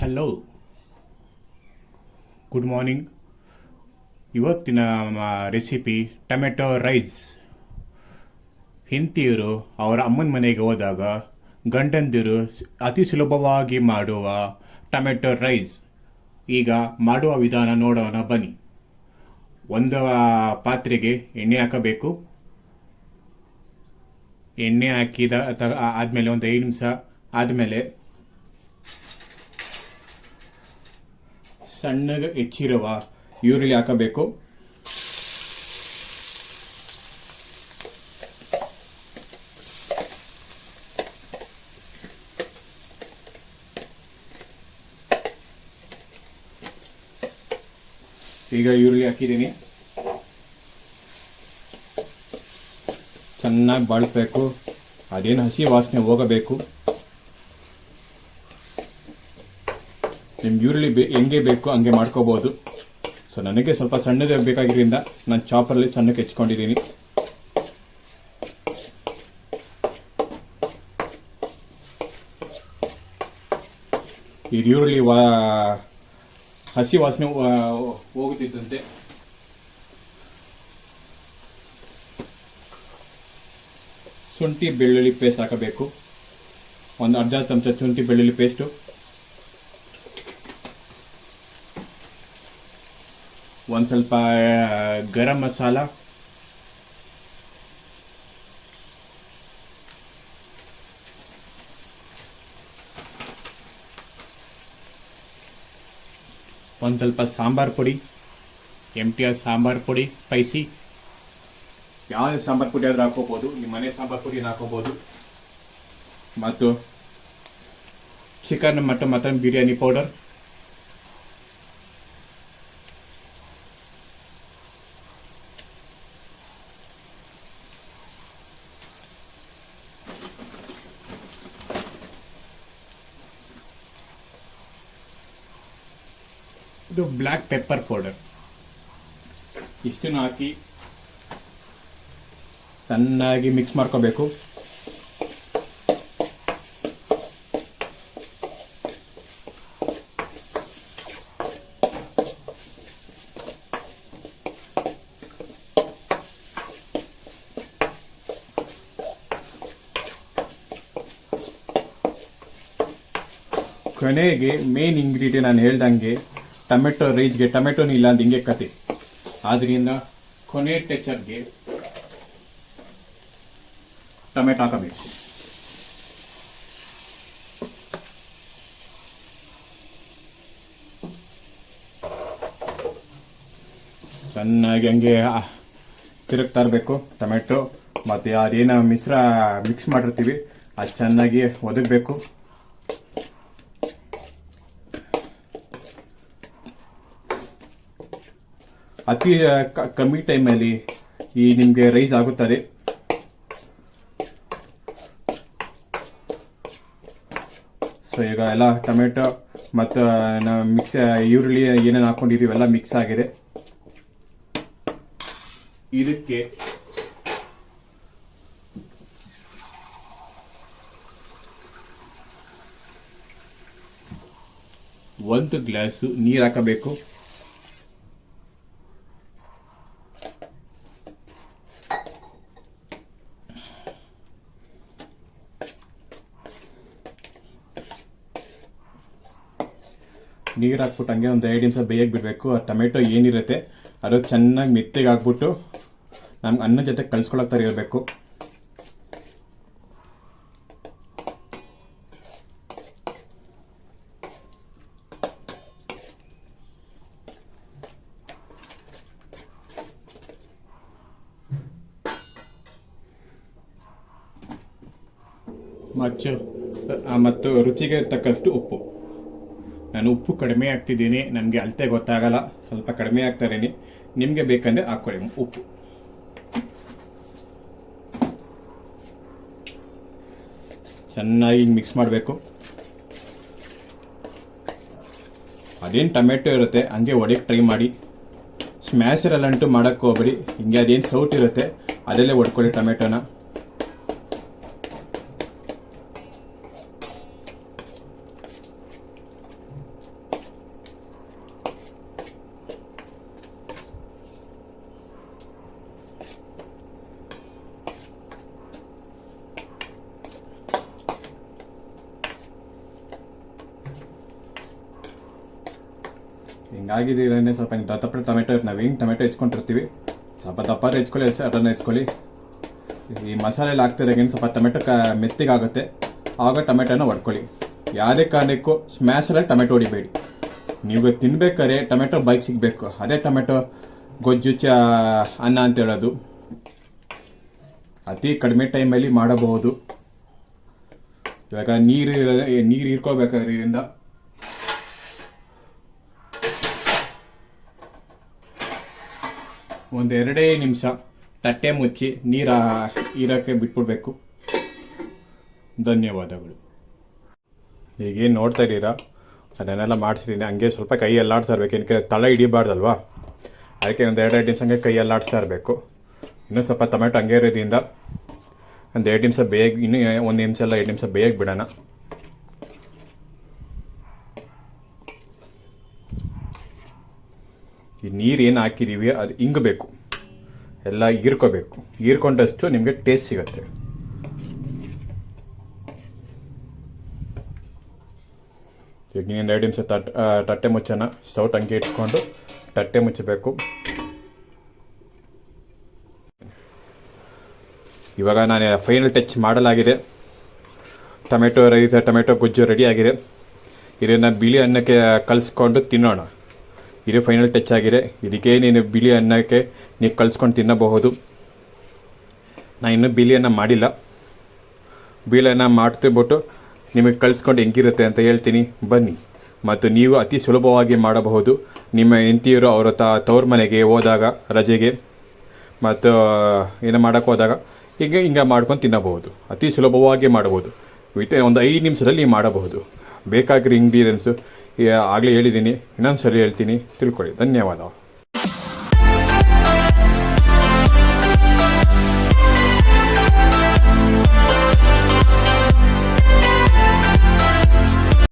Hello good morning ಇವತ್ತಿನ recipe tomato rice ಹೆಂಡತಿಯರು ಅವರ ಅಮ್ಮನ ಮನೆಗೆ ಹೋದಾಗ ಗಂಡಂದಿರು ಅತಿ ಸುಲಭವಾಗಿ ಮಾಡುವ ಟೊಮೆಟೊ ರೈಸ್ ಈಗ ಮಾಡುವ ವಿಧಾನ ನೋಡೋಣ, ಬನ್ನಿ. ಒಂದು ಪಾತ್ರೆಗೆ ಎಣ್ಣೆ ಹಾಕಬೇಕು. ಎಣ್ಣೆ ಹಾಕಿದ ಆದಮೇಲೆ ಒಂದು ಐದು ನಿಮಿಷ ಆದಮೇಲೆ ಸಣ್ಣಗೆ ಹೆಚ್ಚಿರುವ ಈರುಳ್ಳಿ ಹಾಕಬೇಕು. ಈಗ ಈರುಳ್ಳಿ ಹಾಕಿದ್ದೀನಿ. ಚೆನ್ನಾಗಿ ಬಾಳಿಸ್ಬೇಕು. ಅದೇನು ಹಸಿ ವಾಸನೆ ಹೋಗಬೇಕು. ನಿಮ್ಗೆ ಈರುಳ್ಳಿ ಹೆಂಗೆ ಬೇಕು ಹಂಗೆ ಮಾಡ್ಕೋಬೋದು. ಸೊ ನನಗೆ ಸ್ವಲ್ಪ ಸಣ್ಣದೇ ಬೇಕಾಗಿದ್ದರಿಂದ ನಾನು ಚಾಪರಲ್ಲಿ ಸಣ್ಣಕ್ಕೆ ಹೆಚ್ಕೊಂಡಿದ್ದೀನಿ. ಈ ಈರುಳ್ಳಿ ವಾ ಹಸಿ ವಾಸನೆ ಹೋಗುತ್ತಿದ್ದಂತೆ. ಶುಂಠಿ ಬೆಳ್ಳುಳ್ಳಿ ಪೇಸ್ಟ್ ಹಾಕಬೇಕು. ಒಂದು ಅರ್ಧ ಚಮಚ ಶುಂಠಿ ಬೆಳ್ಳುಳ್ಳಿ ಪೇಸ್ಟು ಒಂದು ಸ್ವಲ್ಪ ಗರಂ ಮಸಾಲ. ಒಂದು ಸ್ವಲ್ಪ ಸಾಂಬಾರ್ ಪುಡಿ ಎಂ ಟಿ ಆರ್ ಸಾಂಬಾರ್ ಪುಡಿ, ಸ್ಪೈಸಿ. ಯಾವುದೇ ಸಾಂಬಾರ್ ಪುಡಿ ಆದರೂ ಹಾಕೋಬೋದು ನಿಮ್ಮ ಮನೆ ಸಾಂಬಾರ್ ಪುಡಿ ಹಾಕೋಬೋದು ಮತ್ತು ಚಿಕನ್ ಮತ್ತು ಮಟನ್ ಬಿರಿಯಾನಿ ಪೌಡರ್. ಇದು ಬ್ಲ್ಯಾಕ್ ಪೆಪ್ಪರ್ ಪೌಡರ್ ಇಷ್ಟನ್ನು ಹಾಕಿ ಚೆನ್ನಾಗಿ ಮಿಕ್ಸ್ ಮಾಡ್ಕೋಬೇಕು. ಕೊನೆಗೆ ಮೇನ್ ಇಂಗ್ರೀಡಿಯಂಟ್ ನಾನು ಹೇಳ್ದಂಗೆ ಟೊಮೆಟೊ ರೈಸ್ಗೆ ಟೊಮೆಟೊನೂ ಇಲ್ಲ ಅಂತ ಹಿಂಗೆ ಕತೆ. ಆದ್ರಿಂದ ಕೊನೆ ಟೆಚರ್ಗೆ ಟೊಮೆಟೊ ಹಾಕಬೇಕು. ಚೆನ್ನಾಗಿ ಹಂಗೆ ತಿರುಗ್ತಾ ಇರಬೇಕು ಟೊಮೆಟೊ. ಮತ್ತು ಅದೇನೋ ಮಿಶ್ರ ಮಿಕ್ಸ್ ಮಾಡಿರ್ತೀವಿ ಅದು ಚೆನ್ನಾಗಿ ಒದಗಬೇಕು. ಅತಿ ಕಮ್ಮಿ ಟೈಮಲ್ಲಿ ಈ ನಿಮಗೆ ರೈಸ್ ಆಗುತ್ತದೆ. ಸೊ ಈಗ ಎಲ್ಲ ಟೊಮೆಟೊ ಮತ್ತು ನಾವು ಮಿಕ್ಸ್ ಈರುಳ್ಳಿ ಏನೇನು ಹಾಕ್ಕೊಂಡಿದ್ದೀವಿ ಎಲ್ಲ ಮಿಕ್ಸ್ ಆಗಿದೆ. ಇದಕ್ಕೆ ಒಂದು ಗ್ಲಾಸು ನೀರು ಹಾಕಬೇಕು. ನೀರು ಹಾಕ್ಬಿಟ್ಟು ಹಂಗೆ ಒಂದು ಐದು ನಿಮಿಷ ಬೇಯಕ್ಕೆ ಬಿಡಬೇಕು. ಆ ಟೊಮೆಟೊ ಏನಿರುತ್ತೆ ಅದು ಚೆನ್ನಾಗಿ ಮೆತ್ತಗೆ ಹಾಕ್ಬಿಟ್ಟು ನಮ್ಗೆ ಅನ್ನ ಜೊತೆ ಕಲಿಸ್ಕೊಳಕ್ಕೆ ಥರ ಇರಬೇಕು. ಮತ್ತು ರುಚಿಗೆ ತಕ್ಕಷ್ಟು ಉಪ್ಪು. ನಾನು ಉಪ್ಪು ಕಡಿಮೆ ಆಗ್ತಿದ್ದೀನಿ, ನನಗೆ ಅಳತೆ ಗೊತ್ತಾಗಲ್ಲ, ಸ್ವಲ್ಪ ಕಡಿಮೆ ಆಗ್ತಾ ಇದ್ದೀನಿ. ನಿಮಗೆ ಬೇಕಂದರೆ ಹಾಕ್ಕೊಳ್ಳಿ ಉಪ್ಪು. ಚೆನ್ನಾಗಿ ಮಿಕ್ಸ್ ಮಾಡಬೇಕು. ಅದೇನು ಟೊಮೆಟೊ ಇರುತ್ತೆ, ಹಂಗೆ ಒಡೆಗೆ ಟ್ರೈ ಮಾಡಿ. ಸ್ಮ್ಯಾಶರಲ್ಲಂಟು ಮಾಡೋಕ್ಕೆ ಹೋಗ್ಬೇಡಿ, ಹಿಂಗೆ ಅದೇನು ಸೌಟ್ ಇರುತ್ತೆ, ಅದರಲ್ಲೇ ಒಡ್ಕೊಳ್ಳಿ ಟೊಮೆಟೊನ. ಹಿಂಗಾಗಿದ್ದೀರೇ ಸ್ವಲ್ಪ ಹಿಂಗೆ ದಪ್ಪ ಟೊಮೆಟೊ ನಾವು ಹೆಂಗೆ ಟೊಮೆಟೊ ಹೆಚ್ಕೊಂಡಿರ್ತೀವಿ. ಸ್ವಲ್ಪ ದಪ್ಪ ಹೆಚ್ಕೊಳ್ಳಿ, ಹೆಚ್ಚು ಅದನ್ನು ಹೆಚ್ಕೊಳ್ಳಿ. ಈ ಮಸಾಲೆಯಲ್ಲಿ ಹಾಕ್ತಿರೋಗೇನು ಸ್ವಲ್ಪ ಟೊಮೆಟೊ ಕ ಮೆತ್ತಿಗಾಗುತ್ತೆ. ಆಗ ಟೊಮೆಟೊನ ಹೊಡ್ಕೊಳ್ಳಿ ಯಾವುದೇ ಕಾರಣಕ್ಕೂ ಸ್ಮ್ಯಾಶಲ್ಲಿ ಟೊಮೆಟೊ ಹೊಡಿಬೇಡಿ. ನೀವು ತಿನ್ಬೇಕಾದ್ರೆ ಟೊಮೆಟೊ ಬೈಕ್ ಸಿಗಬೇಕು. ಅದೇ ಟೊಮೆಟೊ ಗೊಜ್ಜು, ಚ, ಅನ್ನ ಅಂತ ಹೇಳೋದು. ಅತಿ ಕಡಿಮೆ ಟೈಮಲ್ಲಿ ಮಾಡಬಹುದು. ಇವಾಗ ನೀರು ನೀರು ಹೀರ್ಕೋಬೇಕಾದ್ರೆ ಇದರಿಂದ ಒಂದು ನಿಮಿಷ ತಟ್ಟೆ ಮುಚ್ಚಿ ನೀರ ಇರೋಕ್ಕೆ ಬಿಟ್ಬಿಡ್ಬೇಕು. ಧನ್ಯವಾದಗಳು. ಈಗೇನು ನೋಡ್ತಾ ಇದ್ದೀರಾ? ಅದನ್ನೆಲ್ಲ ಮಾಡಿಸಿದ್ದೀನಿ. ಹಂಗೆ ಸ್ವಲ್ಪ ಕೈ ಎಲ್ಲಾಡ್ತಾ ಇರಬೇಕು. ಏನಕ್ಕೆ ತಳ ಹಿಡಿಬಾರ್ದಲ್ವಾ? ಅದಕ್ಕೆ ಒಂದು ಎರಡು ಎರಡು ನಿಮಿಷ ಹಂಗೆ ಕೈ ಎಲ್ಲಾಡಿಸ್ತಾ ಇರಬೇಕು. ಇನ್ನೂ ಸ್ವಲ್ಪ ಟೊಮೆಟೊ ಹಂಗೆ ಇರೋದ್ರಿಂದ ಒಂದು ಎರಡು ನಿಮಿಷ ಬೇಗ, ಇನ್ನೂ ಒಂದು ನಿಮಿಷ ಎಲ್ಲ ಎರಡು ನಿಮಿಷ ಬೇಗ ಬಿಡೋಣ. ಈ ನೀರು ಏನು ಹಾಕಿದ್ದೀವಿ ಅದು ಇಂಗಬೇಕು. ಎಲ್ಲ ಹೀರ್ಕೋಬೇಕು ಹೀರ್ಕೊಂಡಷ್ಟು ನಿಮಗೆ ಟೇಸ್ಟ್ ಸಿಗುತ್ತೆ. ಈಗ ನೀನು ಎರಡು ನಿಮಿಷ ತಟ್ ತಟ್ಟೆ ಮುಚ್ಚನ ಸ್ಟೌಟ್ ಹಂಗೆ ಇಟ್ಕೊಂಡು ತಟ್ಟೆ ಮುಚ್ಚಬೇಕು. ಇವಾಗ ನಾನು ಫೈನಲ್ ಟಚ್ ಮಾಡಲಾಗಿದೆ. ಟೊಮೆಟೊ ರೈಸ್, ಟೊಮೆಟೊ ಗೊಜ್ಜು ರೆಡಿ ಆಗಿದೆ. ಇದನ್ನು ಬಿಳಿ ಅನ್ನಕ್ಕೆ ಕಲಿಸ್ಕೊಂಡು ತಿನ್ನೋಣ. ಇದು ಫೈನಲ್ ಟಚ್ ಆಗಿದೆ. ಇದಕ್ಕೆ ನೀನು ಬಿಳಿ ಅನ್ನಕ್ಕೆ ನೀವು ಕಳ್ಸ್ಕೊಂಡು ತಿನ್ನಬಹುದು. ನಾನು ಇನ್ನೂ ಬಿಳಿ ಅನ್ನ ಮಾಡಿಲ್ಲ. ಬಿಳಿಯನ್ನು ಅನ್ನ ಮಾಡ್ತಿಬಿಟ್ಟು ನಿಮಗೆ ಕಳ್ಸ್ಕೊಂಡು ಹೆಂಗಿರುತ್ತೆ ಅಂತ ಹೇಳ್ತೀನಿ. ಬನ್ನಿ. ಮತ್ತು ನೀವು ಅತಿ ಸುಲಭವಾಗಿ ಮಾಡಬಹುದು. ನಿಮ್ಮ ಹೆಂಡತಿಯರು ಅವರ ತ ತವ್ರ ಮನೆಗೆ ಹೋದಾಗ, ರಜೆಗೆ, ಮತ್ತು ಏನು ಮಾಡೋಕ್ಕೆ ಹೋದಾಗ ಹೀಗೆ ಹಿಂಗೆ ಮಾಡ್ಕೊಂಡು ತಿನ್ನಬಹುದು. ಅತಿ ಸುಲಭವಾಗಿ ಮಾಡಬಹುದು. ವಿತ್ ಒಂದು ಐದು ನಿಮಿಷದಲ್ಲಿ ಮಾಡಬಹುದು. ಬೇಕಾಗಿರೋ ಇಂಗ್ರೀಡಿಯೆಂಟ್ಸು ಆಗಲೇ ಹೇಳಿದ್ದೀನಿ. ಇನ್ನೊಂದು ಸರಿ ಹೇಳ್ತೀನಿ. ತಿಳ್ಕೊಳ್ಳಿ. ಧನ್ಯವಾದ